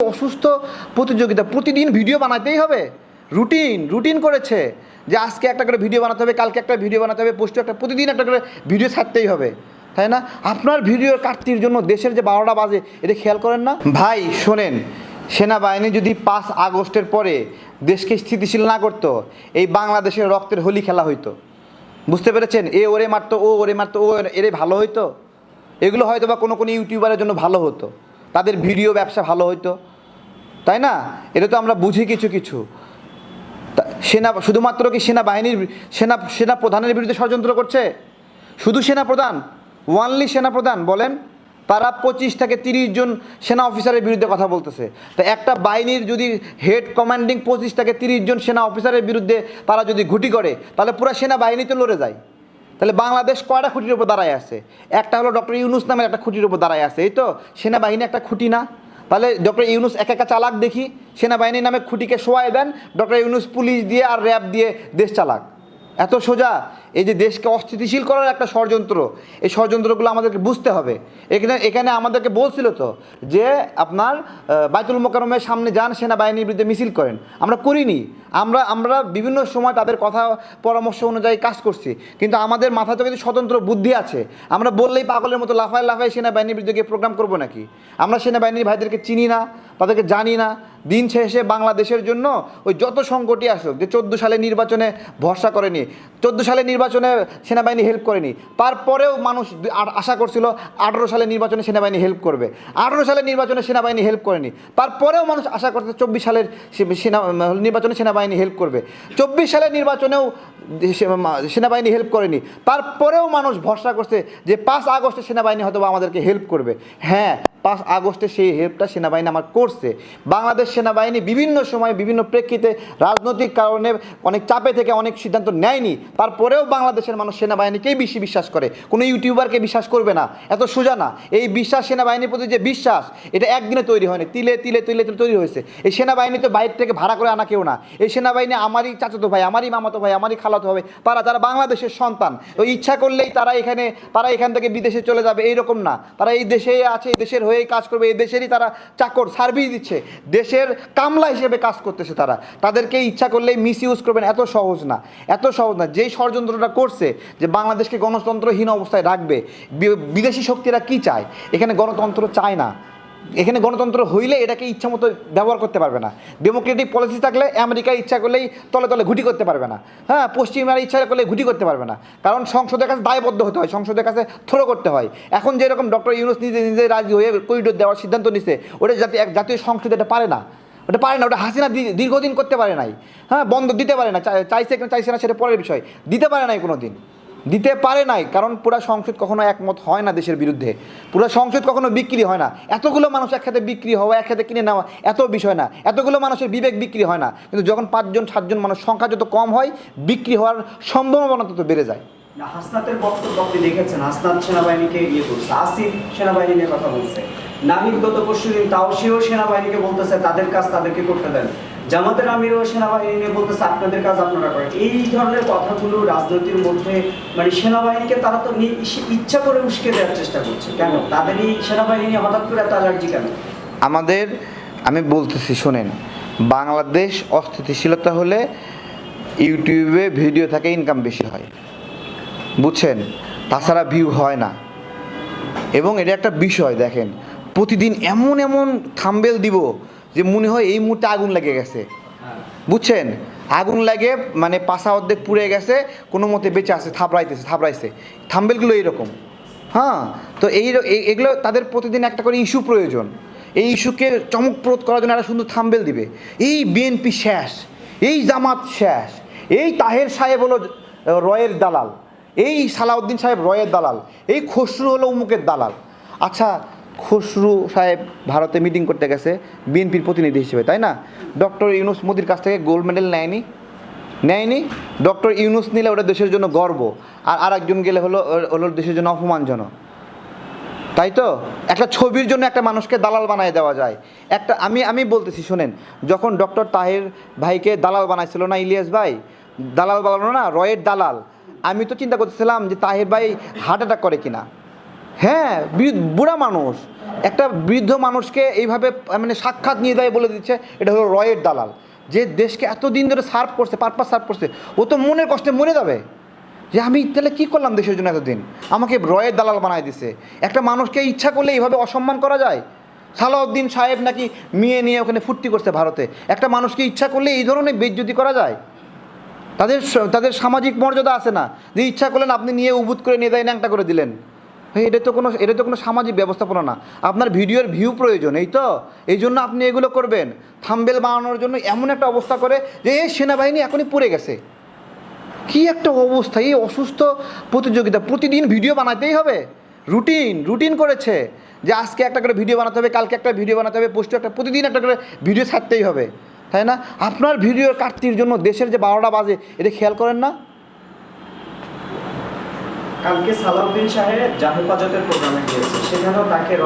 অসুস্থ প্রতিযোগিতা, প্রতিদিন ভিডিও বানাতেই হবে। রুটিন রুটিন করেছে যে আজকে একটা করে ভিডিও বানাতে হবে, কালকে একটা ভিডিও বানাতে হবে পোস্টে একটা, প্রতিদিন একটা করে ভিডিও ছাড়তেই হবে। তাই না? আপনার ভিডিও কাটতির জন্য দেশের যে বারোটা বাজে, এটা খেয়াল করেন না? ভাই, শোনেন, সেনাবাহিনী যদি পাঁচ আগস্টের পরে দেশকে স্থিতিশীল না করতো, এই বাংলাদেশের রক্তের হোলি খেলা হইতো। বুঝতে পেরেছেন? এ ওরে মারতো, ও ওরে মারতো, ও এরে ভালো হইতো? এগুলো হয়তো বা কোনো কোনো ইউটিউবারের জন্য ভালো হতো। তাদের ভিডিও ব্যবসা ভালো হতো তাই না? এটা তো আমরা বুঝি কিছু কিছু। সেনা, শুধুমাত্র কি সেনাবাহিনীর সেনা সেনা প্রধানের বিরুদ্ধে ষড়যন্ত্র করছে? শুধু সেনা প্রধান ওয়ানলি সেনা প্রধান বলেন। তারা পঁচিশ থেকে তিরিশ জন সেনা অফিসারের বিরুদ্ধে কথা বলতেছে। তা একটা বাহিনীর যদি হেড কমান্ডিং পঁচিশ থেকে তিরিশ জন সেনা অফিসারের বিরুদ্ধে তারা যদি ঘুটি করে, তাহলে পুরো সেনাবাহিনী তো লড়ে যায়। তাহলে বাংলাদেশ কয়টা খুঁটির উপর দাঁড়ায় আছে? একটা হলো ডক্টর ইউনুস নামের একটা খুঁটির উপর দাঁড়ায় আছে, এই তো? সেনাবাহিনী একটা খুঁটি না? তাহলে ডক্টর ইউনুস এক একা চালাক দেখি, সেনাবাহিনীর নামে খুঁটিকে শোয়াই দেন, ডক্টর ইউনুস পুলিশ দিয়ে আর র্যাব দিয়ে দেশ চালাক। এত সোজা, এই যে দেশকে অস্থিতিশীল করার একটা ষড়যন্ত্র, এই ষড়যন্ত্রগুলো আমাদেরকে বুঝতে হবে। এখানে এখানে আমাদেরকে বলছিল তো যে আপনার বাইতুল মোকারমের সামনে যান, সেনাবাহিনীর বিরুদ্ধে মিছিল করেন। আমরা করিনি। আমরা আমরা বিভিন্ন সময় তাদের কথা, পরামর্শ অনুযায়ী কাজ করছি। কিন্তু আমাদের মাথাতে কিন্তু স্বতন্ত্র বুদ্ধি আছে। আমরা বললেই পাগলের মতো লাফায় লাফায় সেনাবাহিনীর বিরুদ্ধে গিয়ে প্রোগ্রাম করব নাকি? আমরা সেনাবাহিনীর ভাইদেরকে চিনি না, তাদেরকে জানি না দিন শেষে বাংলাদেশের জন্য ওই যত সংকটই আসুক, যে চোদ্দ সালে নির্বাচনে ভরসা করেনি, চোদ্দ সালে নির্বাচনে সেনাবাহিনী হেল্প করেনি, তারপরেও মানুষ আশা করছিল আঠেরো সালে নির্বাচনে সেনাবাহিনী হেল্প করবে। আঠেরো সালে নির্বাচনে সেনাবাহিনী হেল্প করেনি, তারপরেও মানুষ আশা করছে চব্বিশ সালের সেনা নির্বাচনে সেনাবাহিনী হেল্প করবে। চব্বিশ সালের নির্বাচনেও সেনাবাহিনী হেল্প করেনি, তারপরেও মানুষ ভরসা করছে যে পাঁচ আগস্টে সেনাবাহিনী হয়তো আমাদেরকে হেল্প করবে। হ্যাঁ পাঁচ আগস্টে সেই হেল্পটা সেনাবাহিনী আমার করছে। বাংলাদেশ সেনাবাহিনী বিভিন্ন সময় বিভিন্ন প্রেক্ষিতে রাজনৈতিক কারণে অনেক চাপে থেকে অনেক সিদ্ধান্ত নেয়নি। তারপরেও বাংলাদেশের মানুষ সেনাবাহিনীকেই বেশি বিশ্বাস করে। কোনো ইউটিউবারকে বিশ্বাস করবে না। এত সোজা না। এই বিশ্বাস সেনাবাহিনীর প্রতি যে বিশ্বাস, এটা একদিনে তৈরি হয়নি। তিলে তিলে তিলে তিলে তৈরি হয়েছে। এই সেনাবাহিনী তো বাইরে থেকে ভাড়া করে আনা কেউ না। এই সেনাবাহিনী আমারই চাচাতো ভাই, আমারই মামাতো ভাই, আমারই খালাতো হবে তারা তারা বাংলাদেশের সন্তান। তো ইচ্ছা করলেই তারা এখানে, তারা এখান থেকে বিদেশে চলে যাবে। এইরকম না। তারা এই দেশেই আছে, এই দেশের হয়েই কাজ করবে, এই দেশেরই তারা চাকর সার্ভিস দিচ্ছে। দেশের কামলা হিসেবে কাজ করতেছে তারা। তাদেরকে ইচ্ছা করলেই মিস ইউজ করবেন, এত সহজ না। এত সহজ না। যেই ষড়যন্ত্রটা করছে যে বাংলাদেশকে গণতন্ত্রহীন অবস্থায় রাখবে বিদেশি শক্তিরা কি চায়? এখানে গণতন্ত্র চায় না। এখানে গণতন্ত্র হইলে এটাকে ইচ্ছা মতো ব্যবহার করতে পারবে না। ডেমোক্রেটিক পলিসি থাকলে আমেরিকা ইচ্ছা করলেই তলে তলে ঘুটি করতে পারবে না। হ্যাঁ পশ্চিমারা ইচ্ছা করলে ঘুটি করতে পারবে না। কারণ সংসদের কাছে দায়বদ্ধ হতে হয়, সংসদের কাছে থ্রো করতে হয়। এখন যেরকম ডক্টর ইউনুস নিজে নিজে রাজি হয়ে করিডোর দেওয়ার সিদ্ধান্ত নিছে, ওটা জাতি এক জাতীয় সংসদ এটা পারে না। ওটা পারে না, ওটা হাসিনা দীর্ঘদিন করতে পারে নাই। হ্যাঁ বন্ধ দিতে পারে না চাইছে চাইছে না, সেটা পরের বিষয়। দিতে পারে নাই কোনো দিন দিতে পারে নাই, কারণ পুরা সংসদ কখনো একমত হয় না দেশের বিরুদ্ধে। পুরা সংসদ কখনো বিক্রি হয় না। এতগুলো মানুষ একসাথে বিক্রি হওয়া, একসাথে কিনে নেওয়া, এত বিষয় না। এতগুলো মানুষের বিবেক বিক্রি হয় না। কিন্তু যখন পাঁচজন, সাতজন মানুষ সংখ্যা যত কম হয়, বিক্রি হওয়ার সম্ভাবনা তত বেড়ে যায়। হাসনাতের বক্তব্য আপনি দেখেছেন। হাসনাত সেনাবাহিনীকে ইয়ে করছে। আসিফ সেনাবাহিনী নিয়ে কথা বলছে। নাহিদ গত তাও সেও সেনাবাহিনীকে বলতেছে, তাদের কাজ তাদেরকে করতে দেন। জামাতের আমিরও সেনাবাহিনী নিয়ে বলতেছে, আপনাদের কাজ আপনারা করেন। এই ধরনের কথাগুলো রাজনীতির মধ্যে মানে সেনাবাহিনীকে তারা তো ইচ্ছা করে উস্কে দেওয়ার চেষ্টা করছে। কেন? তাদের এই সেনাবাহিনী হঠাৎ করে এত অ্যালার্জি কেন? আমাদের, আমি বলতেছি, শোনেন, বাংলাদেশ অস্থিতিশীলতা হলে ইউটিউবে ভিডিও থাকে ইনকাম বেশি হয়। বুঝছেন? তাছাড়া ভিউ হয় না। এবং এটা একটা বিষয়, দেখেন। প্রতিদিন এমন এমন থাম্বেল দিব যে মনে হয় এই মুহূর্তে আগুন লেগে গেছে। বুঝছেন? আগুন লাগে মানে পাশা অর্ধেক পুড়ে গেছে কোনো মতে বেঁচে আছে থাবড়াইতেছে থাবড়াইছে থাম্বেলগুলো এইরকম। হ্যাঁ? তো এই এই- এগুলো তাদের প্রতিদিন একটা করে ইস্যু প্রয়োজন। এই ইস্যুকে চমকপ্রদ করার জন্য একটা সুন্দর থাম্বেল দিবে। এই বিএনপি শেষ এই জামাত শেষ এই তাহের সাহেব হলো রয়ের দালাল এই সালাউদ্দিন সাহেব রয়ের দালাল এই খসরু হলো উমুকের দালাল। আচ্ছা খসরু সাহেব ভারতে মিটিং করতে গেছে, বিএনপির প্রতিনিধি হিসেবে, তাই না? ডক্টর ইউনুস মোদির কাছ থেকে গোল্ড মেডেল নেয়নি নেয়নি? ডক্টর ইউনুস নিলে ওটা দেশের জন্য গর্ব, আর আরেকজন গেলে হলো হলো দেশের জন্য অপমানজনক। তাই তো? একটা ছবির জন্য একটা মানুষকে দালাল বানায় দেওয়া যায়। একটা, আমি আমি বলতেছি, শোনেন, যখন ডক্টর তাহের ভাইকে দালাল বানাইছিল না ইলিয়াস ভাই? দালাল বানানো না, রয়ের দালাল। আমি তো চিন্তা করতেছিলাম যে তাহের ভাই হার্ট অ্যাটাক করে কিনা। হ্যাঁ বুড়া মানুষ। একটা বৃদ্ধ মানুষকে এইভাবে মানে সাক্ষাৎ নিয়ে দেয় বলে দিচ্ছে, এটা হলো রয়ের দালাল। যে দেশকে এতদিন ধরে সার্ভ করছে পারপাস সার্ভ করছে, ও তো মনের কষ্টে মরে যাবে। যে আমি তাহলে কী করলাম দেশের জন্য এতদিন? আমাকে রয়ের দালাল বানায় দিছে। একটা মানুষকে ইচ্ছা করলে এইভাবে অসম্মান করা যায়? সালাউদ্দিন সাহেব নাকি মেয়ে নিয়ে ওখানে ফুর্তি করছে ভারতে। একটা মানুষকে ইচ্ছা করলে এই ধরনের বেজ্জতি করা যায়? তাদের তাদের সামাজিক মর্যাদা আছে না? যে ইচ্ছা করলেন আপনি নিয়ে উবুত করে নিয়ে দেয় ন্যাংটা করে দিলেন। ভাই এটা তো কোনো এটা তো কোনো সামাজিক ব্যবস্থাপনা না। আপনার ভিডিওর ভিউ প্রয়োজন, এই তো? এই জন্য আপনি এগুলো করবেন। থাম্বেল বানানোর জন্য এমন একটা অবস্থা করে যে এই সেনাবাহিনী এখনই পড়ে গেছে। কি একটা অবস্থা, এই অসুস্থ প্রতিযোগিতা। প্রতিদিন ভিডিও বানাতেই হবে। রুটিন রুটিন করেছে যে আজকে একটা করে ভিডিও বানাতে হবে, কালকে একটা ভিডিও বানাতে হবে পোস্টে একটা, প্রতিদিন একটা করে ভিডিও ছাড়তেই হবে। তাই না? আপনার ভিডিওর কাটতির জন্য দেশের যে বারোটা বাজে, এটা খেয়াল করেন না? কালকে সালাউদ্দিন সাহেব জাহেফাজতের প্রোগ্রামে গিয়েছে। সেখানেও তাকে